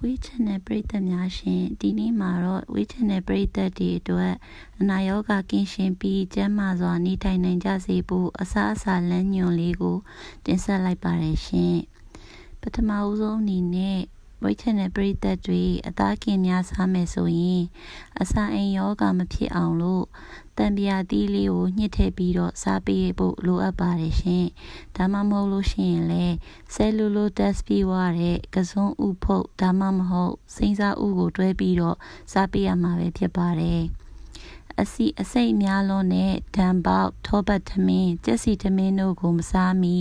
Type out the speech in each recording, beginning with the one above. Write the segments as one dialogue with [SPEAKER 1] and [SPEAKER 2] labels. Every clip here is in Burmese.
[SPEAKER 1] ဝေး channel ပရိသတ်များရှင်ဒီနေ့မှာတော့ဝေး channel ပရိသတ်တွေအတွက်အနာရောဂါကင်းရှင်းပြီးကျန်းမာစွာနေထိုင်နိုင်ကြစေဖို့အစားအစာလမ်းညွှန်လေးကို တင်ဆက်လိုက်ပါတယ်ရှင်ပထမဦးဆုံးအနေနဲ့ဝိတ်ချန်တဲ့ပရိသတ်တွေအသားကင်များစားမယ်ဆိုရင်အစာအိမ်ယောဂမဖြစ်အောင်လို့ တံပြာသီးလေးကိုညှစ်ထည့်ပြီးတော့စားပေးဖို့လိုအပ်ပါတယ်ရှင်။ဒါမှမဟုတ်လို့ရှိရင်လည်းဆဲလူလိုတက်စ်ပြီးွားတဲ့ကစွန်းဥဖုတ်ဒါမှမဟုတ်စိမ့်စားဥကိုတွဲပြီးတော့စားပေးရမှာပဲဖြစ်ပါတယ်။ အစီအစိတ်များလွန်းတဲ့ဒံပေါက်ထောပတ်ထမင်းကြက်စီထမင်းတို့ကိုမစားမီ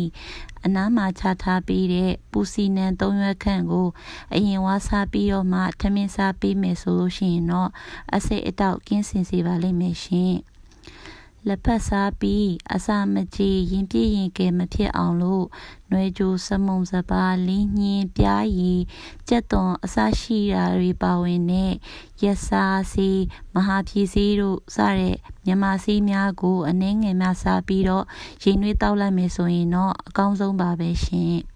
[SPEAKER 1] အနားမှာချထားပြီးတဲ့ပူစီနံ၃ရွက်ခန့်ကို အရင်ဝါစားပြီးတော့မှထမင်းစားပေးမယ်ဆိုလို့ရှိရင်တော့အစိတ်အတောက်ကင်းစင်စေပါလိမ့်မယ်ရှင်။ လက်ဖက်စားပြီးအစာမကြေရင်ပြည့်ရင်ကဲမဖြစ်အောင်လို့နွေကြိုစမုံစပါလင်းညင်းပြားရည်ကြက်သွန်အစရှိတာတွေပါဝင်တဲ့ရက်စားစီမဟာဖြည့်စည်းတို့စတဲ့မြန်မာစီးများကိုအနှင်းငယ်များစားပြီးတော့ရင်နွေးတောက်လိုက်မယ်ဆိုရင်တော့အကောင်းဆုံးပါပဲရှင်။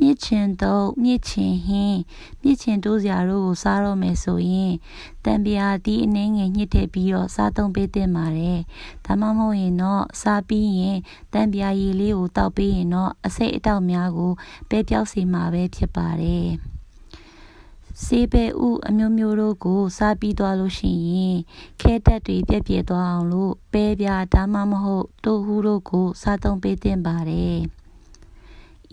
[SPEAKER 1] မြစ်ချင်တော့မြစ်ချင်ဟင်းမြစ်ချင်တိုးစရာတို့ကိုစားတော့မယ်ဆိုရင်တံပြာတီးအနှင်းငယ်ညှစ်ထည့်ပြီးတော့စားသုံးပေးသင့်ပါတယ်။ဒါမှမဟုတ်ရင်တော့စားပြီးရင်တံပြာရည်လေးကိုတောက်ပြီးရင်တော့အစိတ်အတောက်များကိုပဲပြောက်စေမှာပဲဖြစ်ပါတယ်။စေပဲဥအမျိုးမျိုးတို့ကိုစားပြီးသွားလို့ရှိရင်ခဲတက်တွေပြက်ပြဲသွားအောင်လို့ပဲပြာဒါမှမဟုတ်တိုးဟူးတို့ကိုစားသုံးပေးသင့်ပါတယ်။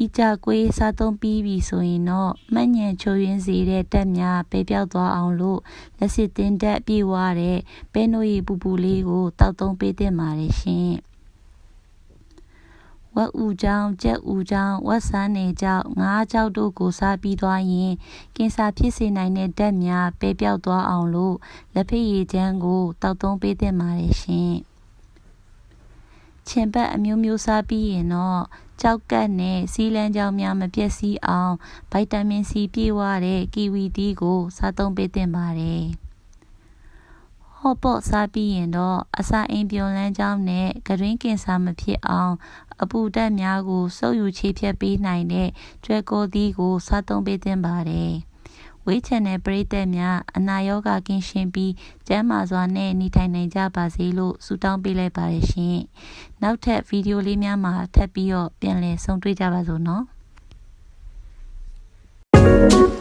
[SPEAKER 1] ဤကြကွေးစားသုံးပြီးပြီဆိုရင်တော့မှတ်ညံချိုရင်းစေတဲ့တက်များပဲပြောက်သွားအောင်လို့လက်စစ်တင်တက်ပြေဝတဲ့ပဲနိုးရီပူပူလေးကိုတောက်သုံးပေးသင့်ပါတယ်ရှင်ဝက်ဥကြောင်ကြက်ဥကြောင်ဝက်ဆန်းနေကြောင်ငါးကြောက်တို့ကိုစားပြီးသွားရင်ကင်ဆာဖြစ်စေနိုင်တဲ့ဓာတ်များပဲပြောက်သွားအောင်လို့လက်ဖက်ရည်ချမ်းကိုတောက်သုံးပေးသင့်ပါတယ်ရှင်ခြင်ပတ်အမျိုးမျိုးစားပြီးရင်တော့ ကြောက်ကပ်နဲ့စီးလန်းကြောင်းများမပျက်စီးအောင်ဗိုက်တာမင်စီပြည့်ဝတဲ့ကီဝီတီးကို စားသုံးပေးသင့်ပါတယ်။ဟော့ပေါ့စားပြီးရင်တော့အစာအိမ်ပြုံလန်းကြောင်းနဲ့ဂရင်းကင်ဆာမဖြစ်အောင်အပူဓာတ်များကိုစုပ်ယူချေဖြတ်ပေးနိုင်တဲ့ကျွဲကိုသီးကို စားသုံးပေးသင့်ပါတယ်။ ဝေးချန်တဲ့ပရိသတ်များအနာရောဂါကင်းရှင်းပြီးကျန်းမာစွာနဲ့နေထိုင်နိုင်ကြပါစေလို့ဆုတောင်းပေးလိုက်ပါတယ်ရှင်။နောက်ထပ်ဗီဒီယိုလေးများမှာထပ်ပြီးတော့ပြန်လည်ဆုံတွေ့ကြပါစို့နော်။